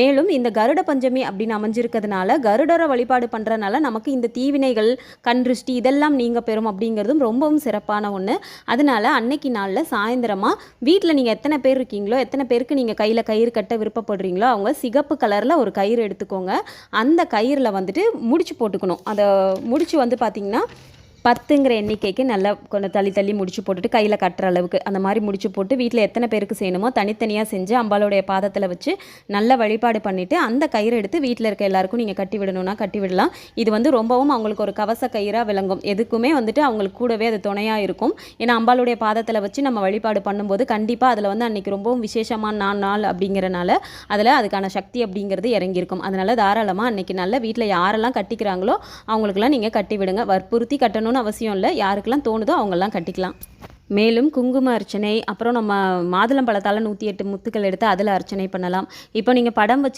மேலும் இந்த கருட பஞ்சமி அப்படின்னு அமைஞ்சிருக்கிறதுனால கருடரை வழிபாடு பண்ணுறதுனால நமக்கு இந்த தீவினைகள் கண்ருஷ்டி இதெல்லாம் நீங்க பெறும் அப்படிங்கிறதும் ரொம்பவும் சிறப்பான ஒன்று அதனால அன்னைக்கு நாளில் சாயந்தரமாக வீட்டில் நீங்கள் எத்தனை பேர் இருக்கீங்களோ எத்தனை பேருக்கு நீங்கள் கையில் கயிறு கட்ட விருப்பப்படுறீங்களோ அவங்க சிகப்பு கலரில் ஒரு கயிறு எடுத்துக்கோங்க. அந்த கயிறில் வந்துட்டு முடிச்சு போட்டுக்கணும். அதை முடிச்சு வந்து பார்த்திங்கன்னா பத்துங்கிற எண்ணிக்கைக்கு நல்லா கொஞ்சம் தள்ளி தள்ளி முடிச்சு போட்டுட்டு கையில் கட்டுற அளவுக்கு அந்த மாதிரி முடிச்சு போட்டு வீட்டில் எத்தனை பேருக்கு செய்யணுமோ தனித்தனியாக செஞ்சு அம்பாளுடைய பாதத்தில் வச்சு நல்ல வழிபாடு பண்ணிவிட்டு அந்த கயிறு எடுத்து வீட்டில் இருக்க எல்லாருக்கும் நீங்கள் கட்டி விடணும்னா கட்டி விடலாம். இது வந்து ரொம்பவும் அவங்களுக்கு ஒரு கவச கயிறாக விளங்கும். எதுக்குமே வந்துட்டு அவங்களுக்கு கூடவே அது துணையாக இருக்கும். ஏன்னா அம்பாளுடைய பாதத்தில் வச்சு நம்ம வழிபாடு பண்ணும்போது கண்டிப்பாக அதில் வந்து அன்றைக்கி ரொம்பவும் விசேஷமான நாள் நாள் அப்படிங்கிறனால அதில் அதுக்கான சக்தி அப்படிங்கிறது இறங்கியிருக்கும். அதனால் தாராளமாக அன்றைக்கி நல்ல வீட்டில் யாரெல்லாம் கட்டிக்கிறாங்களோ அவங்களுக்கெல்லாம் நீங்கள் கட்டி விடுங்க. வற்புறுத்தி கட்டணும்னு அவசியம் இல்லை. யாருக்கெல்லாம் தோணுதோ அவங்கெல்லாம் கட்டிக்கலாம். மேலும் குங்கும அர்ச்சனை அப்புறம் நம்ம மாதுளம்பழத்தால் நூற்றி எட்டு முத்துக்கள் எடுத்து அதில் அர்ச்சனை பண்ணலாம். இப்போ நீங்கள் படம் வச்சு